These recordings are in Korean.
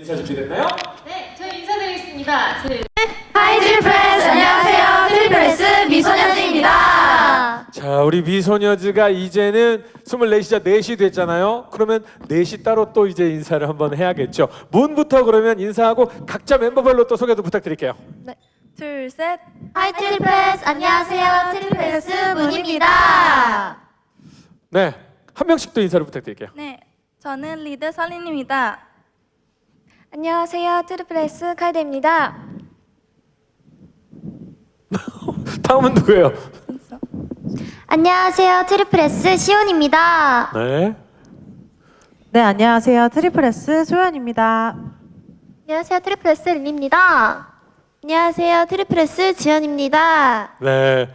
인사 준비됐나요? 네, 저희 인사드리겠습니다. 제 하이 트리플스 안녕하세요 트리플스 미소녀즈입니다 자, 우리 미소녀즈가 이제는 24시자 4시 됐잖아요. 그러면 4시 따로 또 이제 인사를 한번 해야겠죠. 문부터 그러면 인사하고 각자 멤버별로 또 소개도 부탁드릴게요. 둘셋 하이 트리플스 안녕하세요 트리플스 문입니다 네, 한 명씩 또 인사를 부탁드릴게요. 네 저는 리드 설린입니다 안녕하세요 트리플스 카이드입니다 다음은 누구예요? 안녕하세요 트리플스 시온입니다 네. 네, 안녕하세요. 트리플 S 소연입니다. 안녕하세요 트리플스 린입니다 안녕하세요 트리플스 지연입니다 네.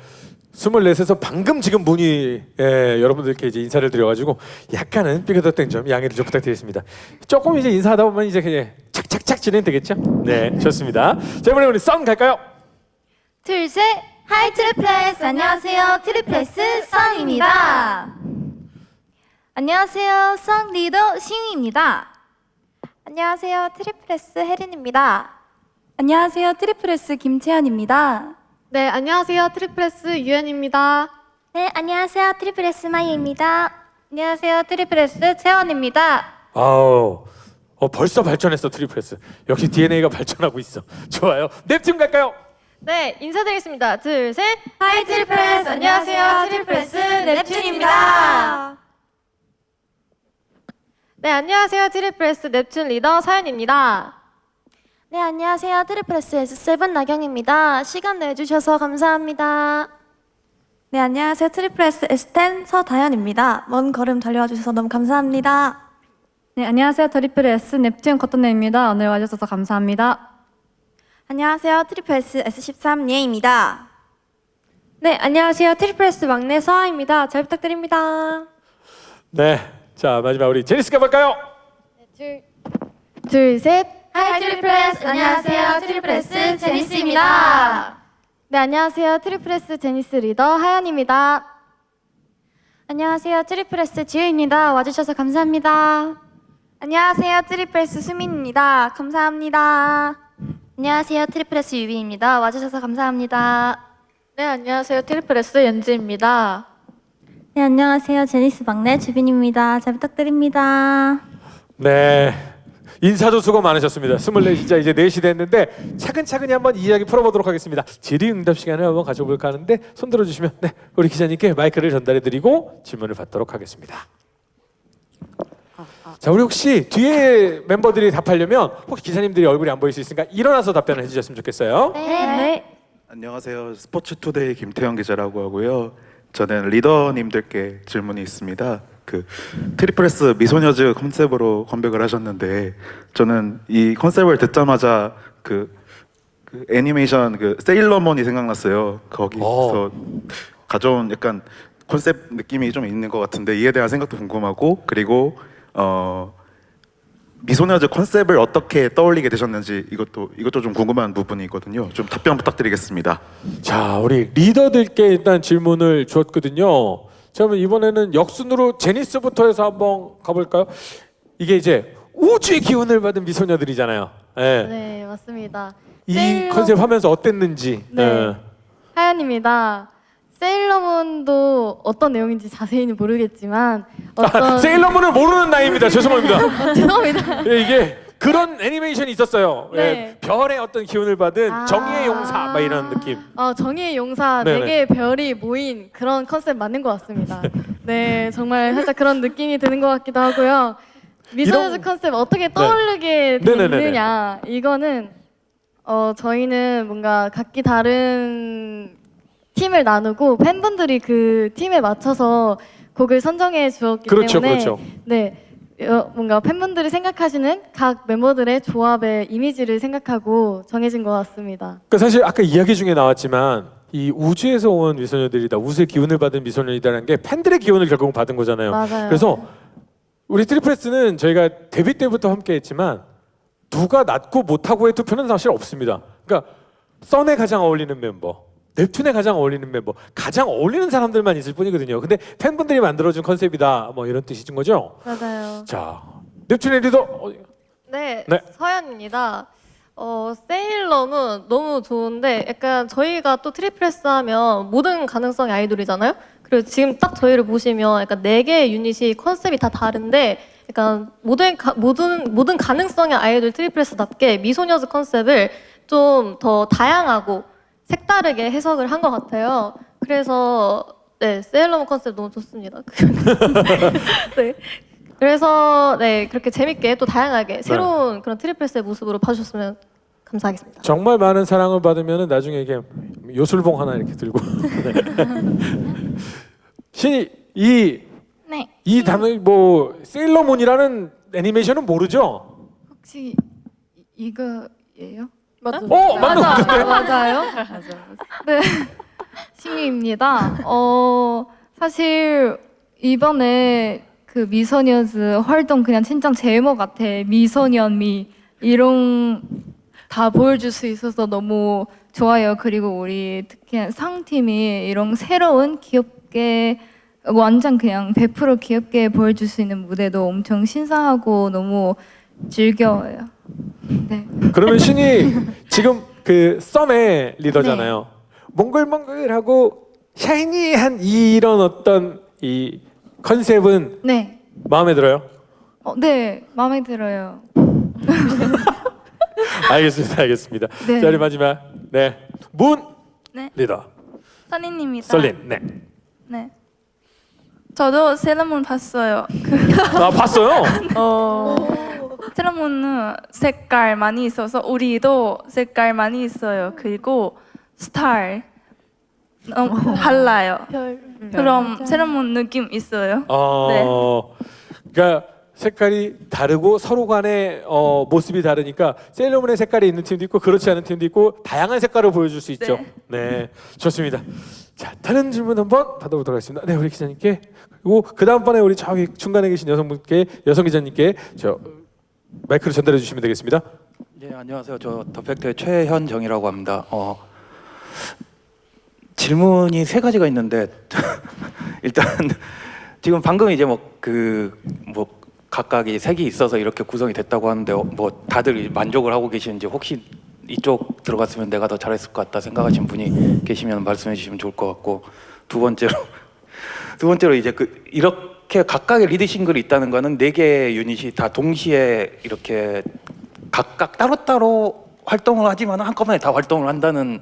24에서 방금 지금 문이 예, 여러분들께 이제 인사를 드려가지고 약간은 삐그덕된 점 양해를 좀 부탁드리겠습니다. 조금 이제 인사하다 보면 이제 그냥 착착착 진행되겠죠? 네, 좋습니다. 자 이번에 우리 썬 갈까요? 둘 셋. 하이 트리플스 안녕하세요. 트리플스 썬입니다. 안녕하세요. 썬 리더 시우입니다. 안녕하세요. 트리플스 혜린입니다. 안녕하세요. 트리플스 김채연입니다 네, 안녕하세요. 트리플스 유연입니다. 네 안녕하세요 트리플스 마이입니다 안녕하세요 트리플스 채원입니다 아우, 어, 벌써 발전했어 트리프레스. 역시 DNA가 발전하고 있어. 좋아요. 넵튠 갈까요? 네, 인사드리겠습니다. 둘, 셋. 하이 트리플스 안녕하세요 트리플스 넵튠입니다 네, 안녕하세요. 트리플스 넵튠 리더 사연입니다. 네, 안녕하세요. 트리플스 S7 나경입니다. 시간 내주셔서 감사합니다. 네, 안녕하세요. 트리플스 S10 서다현입니다. 먼 걸음 달려와 주셔서 너무 감사합니다. 네, 안녕하세요. 트리플 S 넵튠 커튼네입니다. 오늘 와주셔서 감사합니다. 안녕하세요. 트리플스 S13 예입니다. 네, 안녕하세요. 트리플 S 막내 서아입니다. 잘 부탁드립니다. 네. 자 마지막 우리 제니스 가볼까요? 둘, 둘, 셋. 하이 트리플스 안녕하세요. 트리플스 제니스입니다. 네, 안녕하세요. 트리플스 제니스 리더 하연입니다. 안녕하세요. 트리플스 지우입니다. 와주셔서 감사합니다. 안녕하세요. 트리플스 수민입니다. 감사합니다. 안녕하세요. 트리플스 유비입니다. 와주셔서 감사합니다. 네, 안녕하세요. 트리플스 연지입니다. 네, 안녕하세요. 제니스 막내 주빈입니다. 잘 부탁드립니다. 네. 인사도 수고 많으셨습니다. 24시자 이제 4시 됐는데 차근차근히 한번 이야기 풀어보도록 하겠습니다. 질의응답 시간을 한번 가져볼까 하는데 손 들어주시면 네 우리 기자님께 마이크를 전달해드리고 질문을 받도록 하겠습니다. 자 우리 혹시 뒤에 멤버들이 답하려면 혹시 기자님들이 얼굴이 안 보일 수 있으니까 일어나서 답변을 해주셨으면 좋겠어요. 네. 안녕하세요. 스포츠투데이 김태형 기자라고 하고요. 저는 리더님들께 질문이 있습니다. 그 트리플스 미소녀즈 컨셉으로 컴백을 하셨는데 저는 이 컨셉을 듣자마자 그, 그 애니메이션 그 세일러문이 생각났어요. 거기서 가져온 약간 컨셉 느낌이 좀 있는 것 같은데 이에 대한 생각도 궁금하고 그리고 어 미소녀즈 컨셉을 어떻게 떠올리게 되셨는지 이것도 이것도 좀 궁금한 부분이거든요. 좀 답변 부탁드리겠습니다. 자, 우리 리더들께 일단 질문을 주었거든요. 자, 그러면 이번에는 역순으로 제니스부터 해서 한번 가볼까요? 이게 이제 우주의 기운을 받은 미소녀들이잖아요. 예. 네, 맞습니다. 이 세일러- 컨셉 하면서 어땠는지. 네. 예. 하연입니다. 세일러문도 어떤 내용인지 자세히는 모르겠지만 아, 어떤 세일러문을 모르는 나이입니다. 죄송합니다. 죄송합니다. 예, 이게 그런 애니메이션이 있었어요. 예, 네. 별의 어떤 기운을 받은 아. 정의의 용사 막 이런 느낌. 어, 정의의 용사 네네. 네 개의 별이 모인 그런 컨셉 맞는 것 같습니다. 네, 정말 살짝 그런 느낌이 드는 것 같기도 하고요. 미소녀즈 이런- 컨셉 어떻게 떠오르게 네네네네. 됐느냐 이거는 어, 저희는 뭔가 각기 다른 팀을 나누고 팬분들이 그 팀에 맞춰서 곡을 선정해 주었기 그렇죠, 때문에 그렇죠. 네. 어, 뭔가 팬분들이 생각하시는 각 멤버들의 조합의 이미지를 생각하고 정해진 것 같습니다. 그 사실 아까 이야기 중에 나왔지만 이 우주에서 온 미소녀들이다, 우주의 기운을 받은 미소녀이다라는 게 팬들의 기운을 결국 받은 거잖아요. 맞아요. 그래서 우리 트리프레스는 저희가 데뷔 때부터 함께했지만 누가 낫고 못하고의 투표는 사실 없습니다. 그러니까 썬에 가장 어울리는 멤버, 넵튠에 가장 어울리는 멤버, 가장 어울리는 사람들만 있을 뿐이거든요. 근데 팬분들이 만들어준 컨셉이다, 뭐 이런 뜻이신 거죠? 맞아요. 자, 넵튠의 리더 어, 네, 네. 서연입니다. 어, 세일러문 너무 좋은데 약간 저희가 또 트리플스 하면 모든 가능성의 아이돌이잖아요. 그리고 지금 딱 저희를 보시면 약간 네 개의 유닛이 컨셉이 다 다른데 약간 모든 가, 모든 모든 가능성의 아이돌 트리플스답게 미소녀즈 컨셉을 좀 더 다양하고 색다르게 해석을 한 것 같아요. 그래서 네 세일러문 컨셉 너무 좋습니다. 네. 그래서 네 그렇게 재밌게 또 다양하게 새로운 그런 트리플스의 모습으로 봐주셨으면 감사하겠습니다. 정말 많은 사랑을 받으면 나중에 이게 요술봉 하나 이렇게 들고 네. 신이 이 네. 이 단어 뭐 세일러문이라는 애니메이션은 모르죠? 혹시 이- 이거예요? 맞죠? 어 맞는 것 같은데. 맞아요. 네. 신유입니다. 어, 사실 이번에 그 미소녀즈 활동 그냥 진짜 제목 같아. 미소년 미 이런 다 보여줄 수 있어서 너무 좋아요. 그리고 우리 특히 상 팀이 이런 새로운 귀엽게 완전 그냥 100% 귀엽게 보여줄 수 있는 무대도 엄청 신선하고 너무 즐겨요. 네. 그러면 신이 지금 그 썸의 리더잖아요. 몽글몽글하고 샤이니한 이런 어떤 이 컨셉은 네. 마음에 들어요? 어, 네. 마음에 들어요. 알겠습니다, 알겠습니다. 네. 자, 우리 마지막 네문 네. 리더 선희입니다. 썰린 네. 네. 저도 세라문 봤어요. 아 봤어요? 어, 세라문은 색깔 많이 있어서 우리도 색깔 많이 있어요. 그리고 스타일 너무 달라요. 그럼 세라문 느낌 있어요. 어, 그러니까 색깔이 다르고 서로 간의 어, 모습이 다르니까 세일러문의 색깔이 있는 팀도 있고 그렇지 않은 팀도 있고 다양한 색깔을 보여줄 수 있죠. 네, 좋습니다. 자, 다른 질문 한번 받아보도록 하겠습니다. 네, 우리 기자님께 그리고 그 다음번에 우리 저기 중간에 계신 여성분께 여성 기자님께 저 마이크를 전달해 주시면 되겠습니다. 예, 안녕하세요. 저 더팩트의 최현정이라고 합니다. 어, 질문이 세 가지가 있는데 일단 지금 방금 이제 뭐 그뭐 각각이 색이 있어서 이렇게 구성이 됐다고 하는데 어, 뭐 다들 만족을 하고 계시는지 혹시 이쪽 들어갔으면 내가 더 잘했을 것 같다 생각하시는 분이 계시면 말씀해 주시면 좋을 것 같고 두 번째로 두 번째로 이제 그 이렇게 각각의 리드 싱글이 있다는 거는 네 개의 유닛이 다 동시에 이렇게 각각 따로따로 활동을 하지만 한꺼번에 다 활동을 한다는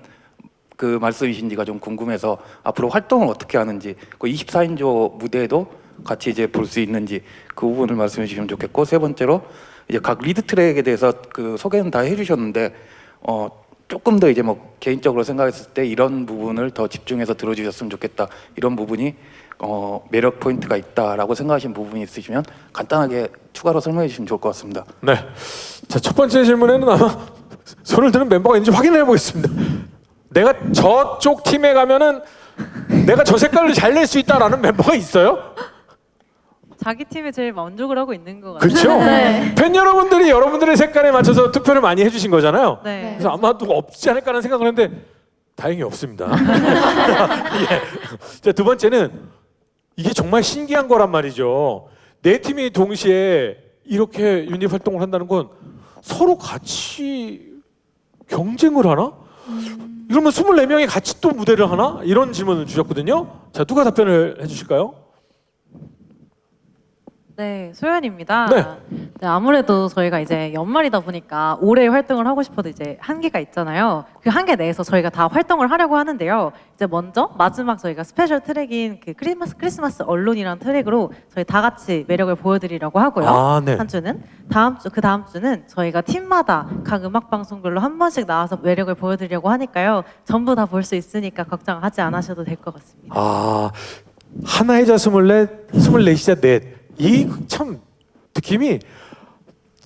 그 말씀이신지가 좀 궁금해서 앞으로 활동을 어떻게 하는지 그 24인조 무대에도 같이 이제 볼 수 있는지 그 부분을 말씀해 주시면 좋겠고 세 번째로 이제 각 리드 트랙에 대해서 그 소개는 다 해주셨는데 어 조금 더 이제 뭐 개인적으로 생각했을 때 이런 부분을 더 집중해서 들어주셨으면 좋겠다. 이런 부분이 어 매력 포인트가 있다라고 생각하시는 부분이 있으시면 간단하게 추가로 설명해 주시면 좋을 것 같습니다. 네, 자 첫 번째 질문에는 아마 손을 드는 멤버가 있는지 확인해 보겠습니다. 내가 저쪽 팀에 가면은 내가 저 색깔을 잘 낼 수 있다라는 멤버가 있어요? 자기 팀이 제일 만족을 하고 있는 것 같아요. 그렇죠. 팬 여러분들이 여러분들의 색깔에 맞춰서 투표를 많이 해주신 거잖아요. 네. 그래서 아마도 없지 않을까라는 생각을 했는데 다행히 없습니다. 예. 자 두 번째는 이게 정말 신기한 거란 말이죠. 네 팀이 동시에 이렇게 유닛 활동을 한다는 건 서로 같이 경쟁을 하나? 이러면 24명이 같이 또 무대를 하나? 이런 질문을 주셨거든요. 자, 누가 답변을 해 주실까요? 네, 소연입니다. 네. 네, 아무래도 저희가 이제 연말이다 보니까 올해 활동을 하고 싶어도 이제 한계가 있잖아요. 그 한계 내에서 저희가 다 활동을 하려고 하는데요. 이제 먼저 마지막 저희가 스페셜 트랙인 그 크리스마스 크리스마스 언론이라는 트랙으로 저희 다 같이 매력을 보여드리려고 하고요. 아, 네. 한 주는 다음 주 그 다음 주는 저희가 팀마다 각 음악 방송별로 한 번씩 나와서 매력을 보여드리려고 하니까요. 전부 다 볼 수 있으니까 걱정하지 않으셔도 될 것 같습니다. 아 하나의 자 스물넷, 스물넷이자 넷. 이 참 느낌이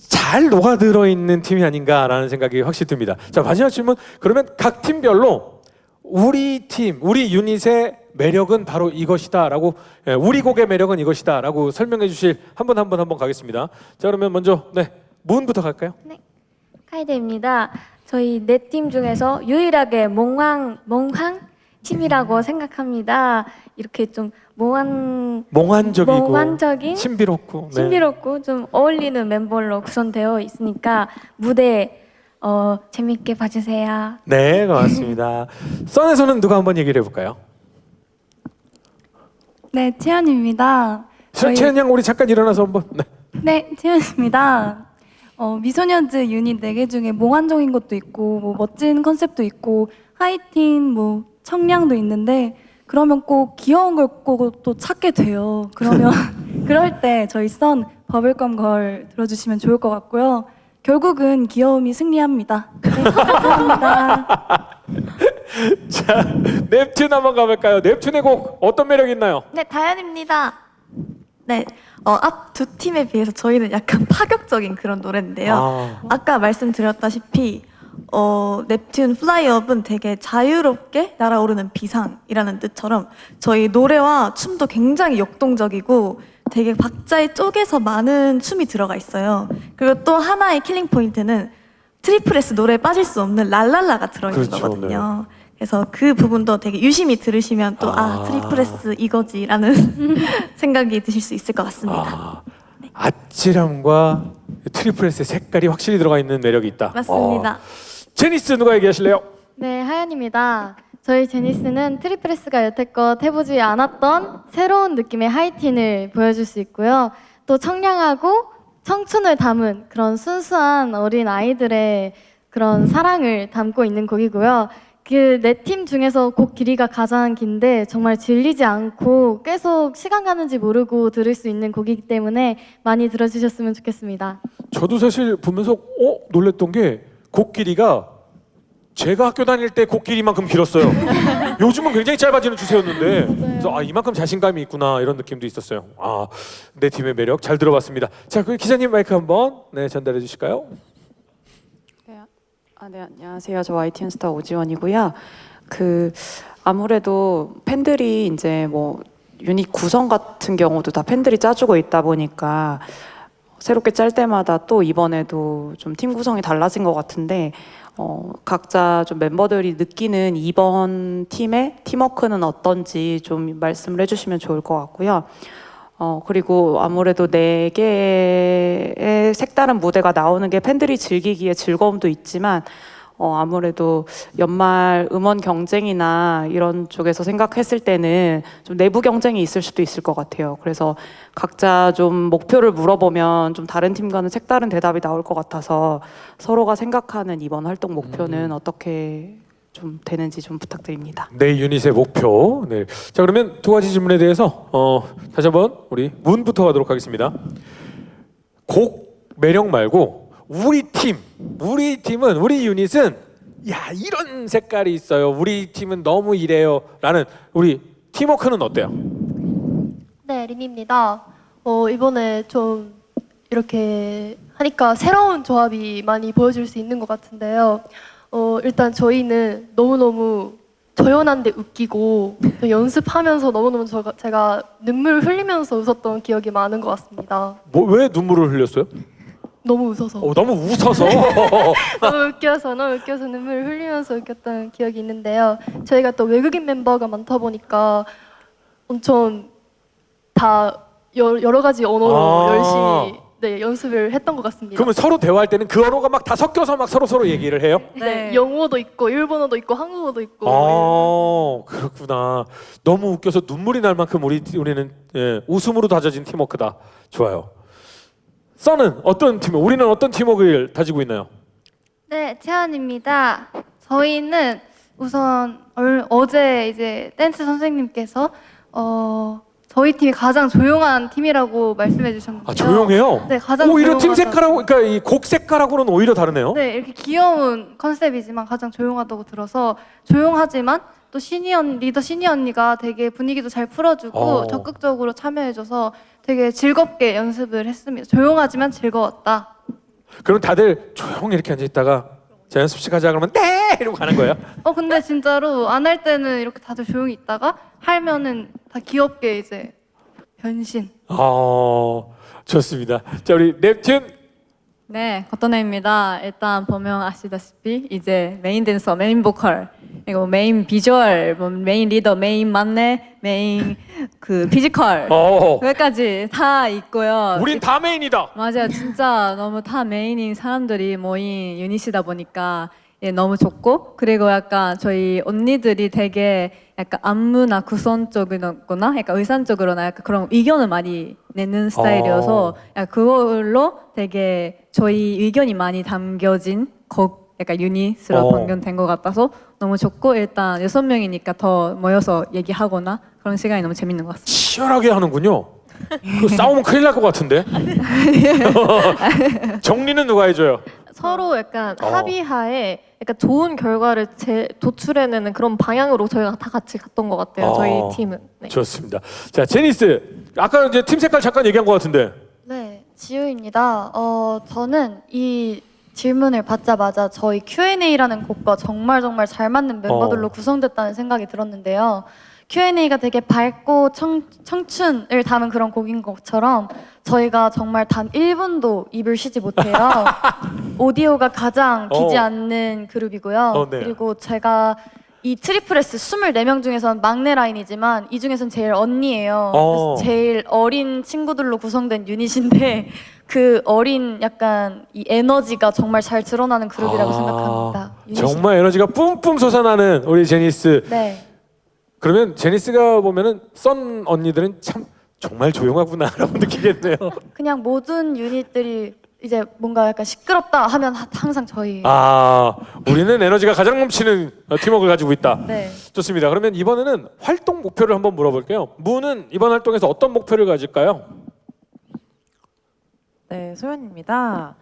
잘 녹아들어 있는 팀이 아닌가라는 생각이 확실히 듭니다. 자 마지막 질문. 그러면 각 팀별로 우리 팀, 우리 유닛의 매력은 바로 이것이다라고 예, 우리 곡의 매력은 이것이다라고 설명해 주실 한 분 한 분 한 분 가겠습니다. 자 그러면 먼저 네 문부터 갈까요? 카이드입니다. 저희 네 팀 중에서 유일하게 몽황 몽황 팀이라고 생각합니다. 이렇게 좀 몽환 몽환적이고 몽환적인 신비롭고 네. 신비롭고 좀 어울리는 멤버로 구성되어 있으니까 무대 어, 재밌게 봐주세요. 네, 고맙습니다. 썬에서는 누가 한번 얘기를 해볼까요? 네, 채연입니다. 저희- 채연 양 우리 잠깐 일어나서 한번. 네. 네, 채연입니다. 어, 미소년즈 유닛 4개 중에 몽환적인 것도 있고 뭐 멋진 컨셉도 있고 하이틴 뭐 청량도 있는데 그러면 꼭 귀여운 걸 꼭 또 찾게 돼요. 그러면 그럴 때 저희 썬 버블검 걸 들어주시면 좋을 것 같고요. 결국은 귀여움이 승리합니다. 네, 감사합니다. 자, 넵튠 한번 가볼까요? 넵튠의 곡 어떤 매력 있나요? 네, 다현입니다. 네, 어, 앞 두 팀에 비해서 저희는 약간 파격적인 그런 노래인데요. 아. 아까 말씀드렸다시피 어, 넵튠 플라이업은 되게 자유롭게 날아오르는 비상이라는 뜻처럼 저희 노래와 춤도 굉장히 역동적이고 되게 박자의 쪽에서 많은 춤이 들어가 있어요. 그리고 또 하나의 킬링 포인트는 트리플 S 노래에 빠질 수 없는 랄랄라가 들어있는 그렇죠, 거거든요. 그래서 그 부분도 되게 유심히 들으시면 또 아, 아. 트리플 S 이거지라는 생각이 드실 수 있을 것 같습니다. 아, 아찔함과 트리플스의 색깔이 확실히 들어가 있는 매력이 있다. 맞습니다. 어. 제니스 누가 얘기하실래요? 네, 하연입니다. 저희 제니스는 트리프레스가 여태껏 해보지 않았던 새로운 느낌의 하이틴을 보여줄 수 있고요. 또 청량하고 청춘을 담은 그런 순수한 어린 아이들의 그런 사랑을 담고 있는 곡이고요. 그 네 팀 중에서 곡 길이가 가장 긴데 정말 질리지 않고 계속 시간 가는지 모르고 들을 수 있는 곡이기 때문에 많이 들어주셨으면 좋겠습니다. 저도 사실 보면서 어 놀랬던 게 곡 길이가 제가 학교 다닐 때 곡 길이만큼 길었어요. 요즘은 굉장히 짧아지는 추세였는데 그래서 아 이만큼 자신감이 있구나 이런 느낌도 있었어요. 아 내 팀의 매력 잘 들어봤습니다. 자, 그 기자님 마이크 한번 네 전달해 주실까요? 아, 네, 안녕하세요. 저 YTN 스타 오지원이고요. 그 아무래도 팬들이 이제 뭐 유닛 구성 같은 경우도 다 팬들이 짜주고 있다 보니까 새롭게 짤 때마다 또 이번에도 좀 팀 구성이 달라진 것 같은데 어, 각자 좀 멤버들이 느끼는 이번 팀의 팀워크는 어떤지 좀 말씀을 해주시면 좋을 것 같고요. 어, 그리고 아무래도 네 개의 색다른 무대가 나오는 게 팬들이 즐기기에 즐거움도 있지만, 어, 아무래도 연말 음원 경쟁이나 이런 쪽에서 생각했을 때는 좀 내부 경쟁이 있을 수도 있을 것 같아요. 그래서 각자 좀 목표를 물어보면 좀 다른 팀과는 색다른 대답이 나올 것 같아서 서로가 생각하는 이번 활동 목표는 어떻게 좀 되는지 좀 부탁드립니다. 내 유닛의 목표. 네. 자 그러면 두 가지 질문에 대해서 어, 다시 한번 우리 문부터 가도록 하겠습니다. 곡 매력 말고 우리 팀, 우리 팀은 우리 유닛은 야 이런 색깔이 있어요. 우리 팀은 너무 이래요.라는 우리 팀워크는 어때요? 네, 림입니다. 어, 이번에 좀 이렇게 하니까 새로운 조합이 많이 보여줄 수 있는 것 같은데요. 어, 일단 저희는 너무너무 저연한데 웃기고 또 연습하면서 너무너무 저, 제가 눈물 흘리면서 웃었던 기억이 많은 것 같습니다. 뭐 왜 눈물을 흘렸어요? 너무 웃어서. 어, 너무 웃어서. 너무 웃겨서 너무 웃겨서 눈물 흘리면서 웃겼던 기억이 있는데요. 저희가 또 외국인 멤버가 많다 보니까 엄청 다 여, 여러 가지 언어로 아. 열심히 네, 연습을 했던 것 같습니다. 그러면 서로 대화할 때는 그 언어가 막 다 섞여서 막 서로 서로 얘기를 해요? 네, 영어도 있고 일본어도 있고 한국어도 있고 아 그렇구나. 너무 웃겨서 눈물이 날 만큼 우리 우리는 예, 웃음으로 다져진 팀워크다. 좋아요. 써는 어떤 팀? 우리는 어떤 팀워크를 다지고 있나요? 네, 채연입니다. 저희는 우선 얼, 어제 이제 댄스 선생님께서 어, 저희 팀이 가장 조용한 팀이라고 말씀해 주셨는데요. 아 조용해요. 네, 가장 오히려 팀 조용하다고. 색깔하고 그러니까 이 곡 색깔하고는 오히려 다르네요. 네, 이렇게 귀여운 컨셉이지만 가장 조용하다고 들어서 조용하지만 또 시니어 리더 시니어 언니가 되게 분위기도 잘 풀어주고 어. 적극적으로 참여해줘서 되게 즐겁게 연습을 했습니다. 조용하지만 즐거웠다. 그럼 다들 조용히 이렇게 앉아 있다가 자 연습실 가자 그러면 네 이러고 가는 거예요. 어 근데 진짜로 안 할 때는 이렇게 다들 조용히 있다가 하면은 다 귀엽게 이제 변신. 어 좋습니다. 자 우리 넵튠 네, 거떠네입니다. 일단 보면 아시다시피 이제 메인 댄서, 메인 보컬, 그리고 메인 비주얼, 뭐 메인 리더, 메인 만내, 메인 그 피지컬 어, 여기까지 다 있고요. 우린 다 메인이다. 맞아요, 진짜 너무 다 메인인 사람들이 모인 유닛이다 보니까 예, 너무 좋고 그리고 약간 저희 언니들이 되게 약간 안무나 구성적이거나 약간 의상적으로나 약간 그런 의견을 많이 내는 스타일이어서 약간 그걸로 되게 저희 의견이 많이 담겨진 곡 약간 유닛으로 어. 변경된 것 같아서 너무 좋고 일단 여섯 명이니까 더 모여서 얘기하거나 그런 시간이 너무 재밌는 것 같습니다. 치열하게 하는군요. 그 싸우면 큰일 날 것 같은데. 정리는 누가 해줘요? 서로 약간 어. 합의하에 약간 좋은 결과를 제, 도출해내는 그런 방향으로 저희가 다 같이 갔던 것 같아요. 저희 어. 팀은. 네. 좋습니다. 자, 제니스. 아까 이제 팀 색깔 잠깐 얘기한 것 같은데. 네, 지우입니다. 어, 저는 이 질문을 받자마자 저희 Q&A라는 곡과 정말 정말 잘 맞는 멤버들로 어. 구성됐다는 생각이 들었는데요. Q&A가 되게 밝고 청, 청춘을 담은 그런 곡인 것처럼 저희가 정말 단 1분도 입을 쉬지 못해요. 오디오가 가장 기지 어. 않는 그룹이고요. 어, 네. 그리고 제가 이 트리플 S 24명 중에선 막내 라인이지만 이 중에선 제일 언니예요. 어. 그래서 제일 어린 친구들로 구성된 유닛인데 그 어린 약간 이 에너지가 정말 잘 드러나는 그룹이라고 아, 생각합니다. 유닛이. 정말 에너지가 뿜뿜 솟아나는 우리 제니스. 네. 그러면 제니스가 보면은 썬 언니들은 참 정말 조용하구나라고 느끼겠네요. 그냥 모든 유닛들이 이제 뭔가 약간 시끄럽다 하면 하- 항상 저희 아, 우리는 에너지가 가장 넘치는 어, 팀워크를 가지고 있다. 네. 좋습니다. 그러면 이번에는 활동 목표를 한번 물어볼게요. 무는 이번 활동에서 어떤 목표를 가질까요? 네, 소연입니다.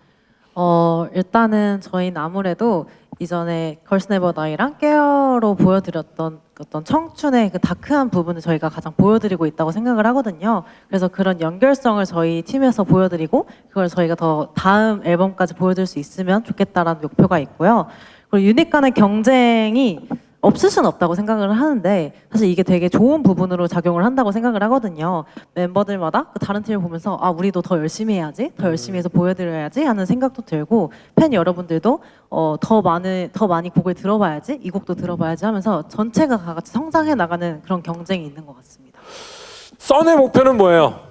어, 일단은 저희는 아무래도 이전에 걸스 네버 다이랑 깨어로 보여드렸던 어떤 청춘의 그 다크한 부분을 저희가 가장 보여드리고 있다고 생각을 하거든요. 그래서 그런 연결성을 저희 팀에서 보여드리고 그걸 저희가 더 다음 앨범까지 보여드릴 수 있으면 좋겠다라는 목표가 있고요. 그리고 유닛 간의 경쟁이 없을 수는 없다고 생각을 하는데 사실 이게 되게 좋은 부분으로 작용을 한다고 생각을 하거든요. 멤버들마다 그 다른 팀을 보면서 아 우리도 더 열심히 해야지, 더 열심히 해서 보여드려야지 하는 생각도 들고 팬 여러분들도 어, 더 많은 더 많이 곡을 들어봐야지, 이 곡도 들어봐야지 하면서 전체가 다 같이 성장해 나가는 그런 경쟁이 있는 것 같습니다. 썬의 목표는 뭐예요?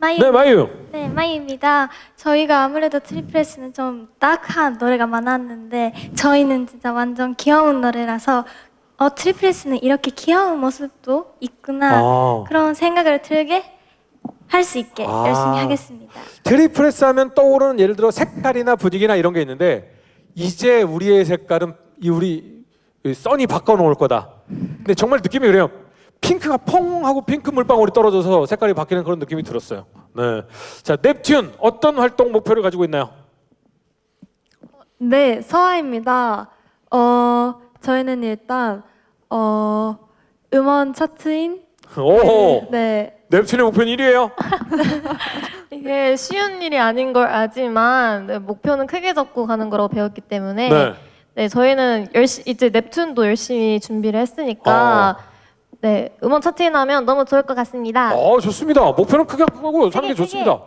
마이 네, 마유. 네, 마이입니다. 저희가 아무래도 트리플스는 좀 딱한 노래가 많았는데 저희는 진짜 완전 귀여운 노래라서 어 트리플스는 이렇게 귀여운 모습도 있구나 아. 그런 생각을 들게 할 수 있게 아. 열심히 하겠습니다. 트리프레스 하면 떠오르는 예를 들어 색깔이나 분위기나 이런 게 있는데 이제 우리의 색깔은 이 우리 이 써니 바꿔 놓을 거다. 근데 정말 느낌이 그래요. 핑크가 퐁 하고 핑크 물방울이 떨어져서 색깔이 바뀌는 그런 느낌이 들었어요. 네. 자, 넵튠 어떤 활동 목표를 가지고 있나요? 네, 서아입니다. 어, 저희는 일단 어, 음원 차트인 오. 네, 넵튠의 목표는 1위예요. 이게 쉬운 일이 아닌 걸 알지만 네, 목표는 크게 잡고 가는 거라고 배웠기 때문에 네. 네, 저희는 열시 이제 넵튠도 열심히 준비를 했으니까 네, 음원 차트에 나면 너무 좋을 것 같습니다. 어, 좋습니다. 목표는 크게 하고 사는 게 크게, 좋습니다.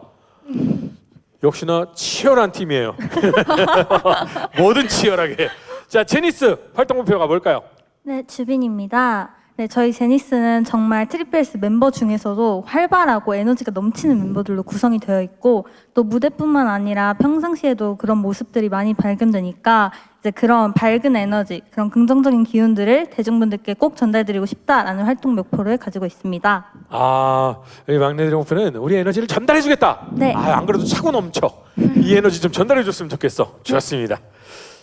역시나 치열한 팀이에요. 뭐든 치열하게. 자, 제니스 활동 목표가 뭘까요? 네, 주빈입니다. 네, 저희 제니스는 정말 트리플스 멤버 중에서도 활발하고 에너지가 넘치는 멤버들로 구성이 되어 있고 또 무대뿐만 아니라 평상시에도 그런 모습들이 많이 발견되니까 이제 그런 밝은 에너지, 그런 긍정적인 기운들을 대중분들께 꼭 전달드리고 싶다라는 활동 목표를 가지고 있습니다. 아, 우리 막내들의 목표는 우리 에너지를 전달해주겠다. 네. 아, 안 그래도 차고 넘쳐. 이 에너지 좀 전달해줬으면 좋겠어. 좋았습니다.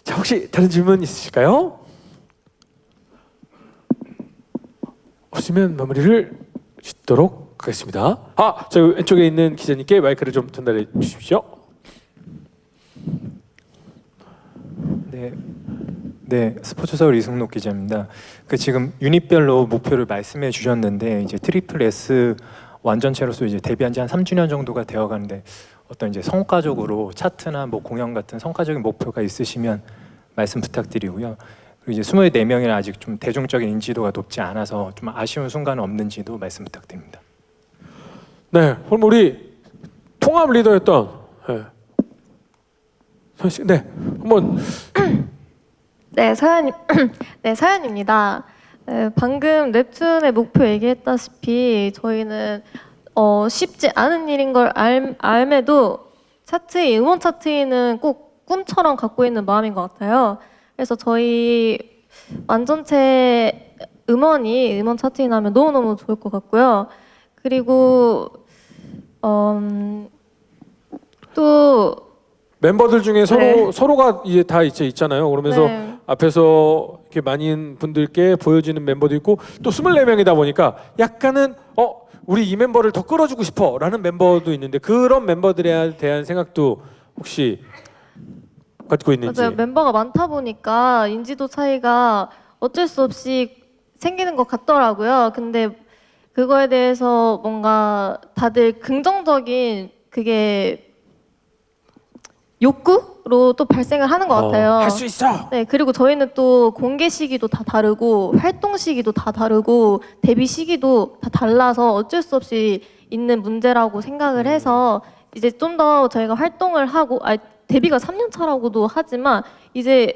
자, 혹시 다른 질문 있으실까요? 없으면 마무리를 짓도록 하겠습니다. 아, 저 왼쪽에 있는 기자님께 마이크를 좀 전달해 주십시오. 네, 네 스포츠 서울 이승록 기자입니다. 그 지금 유닛별로 목표를 말씀해 주셨는데 이제 트리플 S 완전체로서 이제 데뷔한 지 한 3주년 정도가 되어 가는데 어떤 이제 성과적으로 차트나 뭐 공연 같은 성과적인 목표가 있으시면 말씀 부탁드리고요. 그리고 이제 24명이나 아직 좀 대중적인 인지도가 높지 않아서 좀 아쉬운 순간은 없는지도 말씀 부탁드립니다. 네, 그럼 우리 통합 리더였던 네. 서현 씨, 네, 한번 네, 서연, 네, 서연입니다. 네, 방금 nep튠의 목표 얘기했다시피 저희는 어, 쉽지 않은 일인 걸 알, 알매도 차트에 음원 차트에는 꼭 꿈처럼 갖고 있는 마음인 것 같아요. 그래서 저희 완전체 음원이 음원 차트에 나면 너무너무 좋을 것 같고요. 그리고 음, 또 멤버들 중에 서로 네. 서로가 이제 다 이제 있잖아요. 그러면서 네. 앞에서 이렇게 많은 분들께 보여지는 멤버도 있고 또 24명이다 보니까 약간은 어 우리 이 멤버를 더 끌어주고 싶어라는 멤버도 있는데 그런 멤버들에 대한 생각도 혹시 갖고 있는지. 맞아요. 멤버가 많다 보니까 인지도 차이가 어쩔 수 없이 생기는 것 같더라고요. 근데 그거에 대해서 뭔가 다들 긍정적인 그게 욕구로 또 발생을 하는 것 같아요. 할 수 있어. 네, 그리고 저희는 또 공개 시기도 다 다르고 활동 시기도 다 다르고 데뷔 시기도 다 달라서 어쩔 수 없이 있는 문제라고 생각을 음. 해서 이제 좀 더 저희가 활동을 하고 아 데뷔가 3년 차라고도 하지만 이제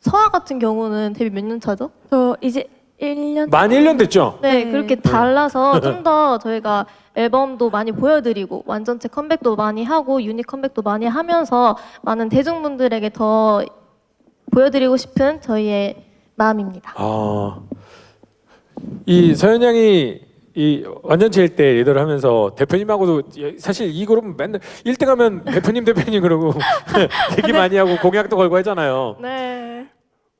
서아 같은 경우는 데뷔 몇 년 차죠? 저 이제 1년 만 1년 됐죠. 네, 네. 그렇게 달라서 좀 더 저희가 앨범도 많이 보여드리고 완전체 컴백도 많이 하고 유닛 컴백도 많이 하면서 많은 대중분들에게 더 보여드리고 싶은 저희의 마음입니다. 아, 이 서현 양이 이 완전체일 때 리더를 하면서 대표님하고도 예, 사실 이 그룹은 맨날 1등 하면 대표님 대표님 그러고 얘기 많이 하고 공약도 걸고 하잖아요. 네.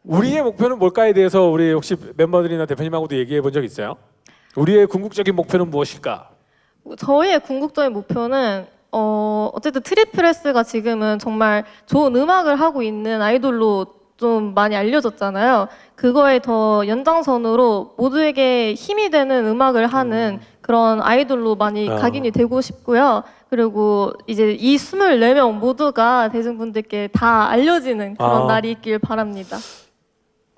우리의 목표는 뭘까에 대해서 우리 혹시 멤버들이나 대표님하고도 얘기해 본 적 있어요? 우리의 궁극적인 목표는 무엇일까? 저희의 궁극적인 목표는 어 어쨌든 트리플스가 지금은 정말 좋은 음악을 하고 있는 아이돌로 좀 많이 알려졌잖아요. 그거에 더 연장선으로 모두에게 힘이 되는 음악을 하는 그런 아이돌로 많이 아. 각인이 되고 싶고요. 그리고 이제 이 24명 모두가 대중분들께 다 알려지는 그런 아. 날이 있길 바랍니다.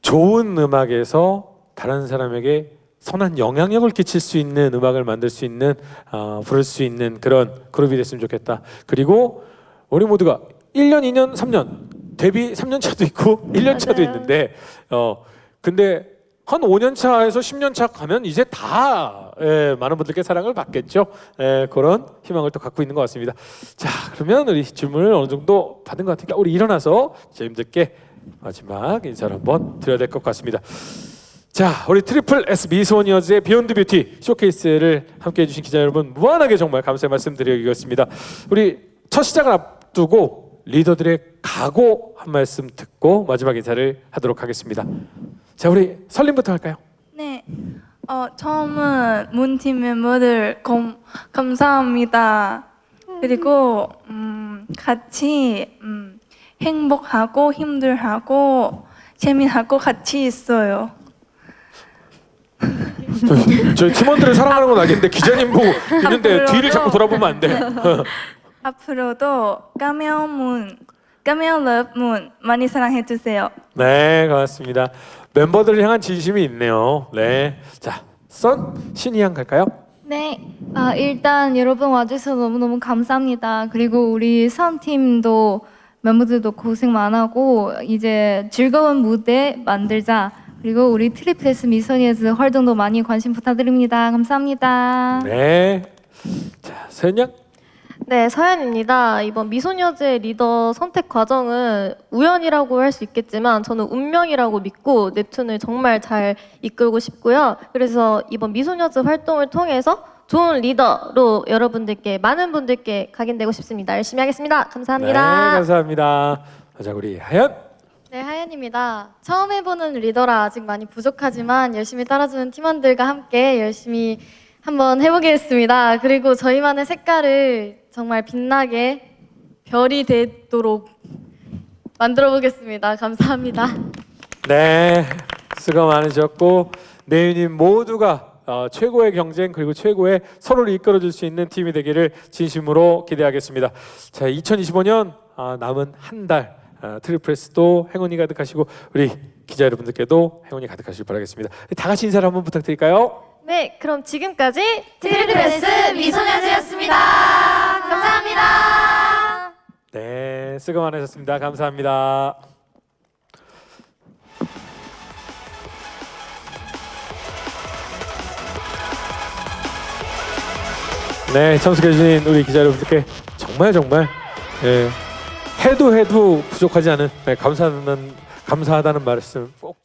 좋은 음악에서 다른 사람에게 선한 영향력을 끼칠 수 있는 음악을 만들 수 있는 어, 부를 수 있는 그런 그룹이 됐으면 좋겠다. 그리고 우리 모두가 1년, 2년, 3년 데뷔 3년 차도 있고 1년 차도. 있는데 어 근데 한 5년 차에서 10년 차 가면 이제 다 예, 많은 분들께 사랑을 받겠죠. 예, 그런 희망을 또 갖고 있는 것 같습니다. 자, 그러면 우리 질문을 어느 정도 받은 것 같으니까 우리 일어나서 저님들께 마지막 인사를 한번 드려야 될 것 같습니다. 자, 우리 트리플 S 미소니어즈의 비욘드 뷰티 쇼케이스를 함께 해주신 기자 여러분 무한하게 정말 감사의 말씀드리겠습니다. 우리 첫 시작을 앞두고 리더들의 각오 한 말씀 듣고 마지막 인사를 하도록 하겠습니다. 자, 우리 설림부터 할까요? 네. 어, 처음은 문팀 멤버들 감, 감사합니다. 그리고 음, 같이 음, 행복하고 힘들하고 재미나고 같이 있어요. 저, 저 팀원들을 사랑하는 건 알겠는데 기자님 보고 있는데. 뒤를 자꾸 돌아보면 안 돼. 앞으로도 까메오문, 까메오럽문 많이 사랑해 주세요. 네, 고맙습니다. 멤버들을 향한 진심이 있네요. 네, 자, 선 신이양 갈까요? 네. 아, 일단 여러분 와주셔서 너무너무 감사합니다. 그리고 우리 선팀도 멤버들도 고생 많았고 이제 즐거운 무대 만들자. 그리고 우리 트리플스 미소니즈 활동도 많이 관심 부탁드립니다. 감사합니다. 네, 자, 서현양. 네, 서연입니다. 이번 미소녀즈의 리더 선택 과정은 우연이라고 할 수 있겠지만 저는 운명이라고 믿고 넵튠을 정말 잘 이끌고 싶고요. 그래서 이번 미소녀즈 활동을 통해서 좋은 리더로 여러분들께 많은 분들께 각인되고 싶습니다. 열심히 하겠습니다. 네, 감사합니다. 감사합니다. 자, 우리 하연. 네, 하연입니다. 처음 해보는 리더라 아직 많이 부족하지만 열심히 따라주는 팀원들과 함께 열심히 한번 해보겠습니다. 그리고 저희만의 색깔을 정말 빛나게 별이 되도록 만들어 보겠습니다. 감사합니다. 네, 수고 많으셨고 내유님 모두가 어, 최고의 경쟁 그리고 최고의 서로를 이끌어줄 수 있는 팀이 되기를 진심으로 기대하겠습니다. 자, 2025년 아, 남은 한달 아, 트리프레스도 행운이 가득하시고 우리 기자 여러분들께도 행운이 가득하시길 바라겠습니다. 다 같이 인사를 한번 부탁드릴까요? 네, 그럼 지금까지 트리플스 미소녀즈였습니다. 감사합니다. 네, 수고 많으셨습니다. 감사합니다. 네, 참석해주신 우리 기자 여러분들께 정말 정말 예, 해도 해도 부족하지 않은 네, 감사하다는 감사하다는 말씀 꼭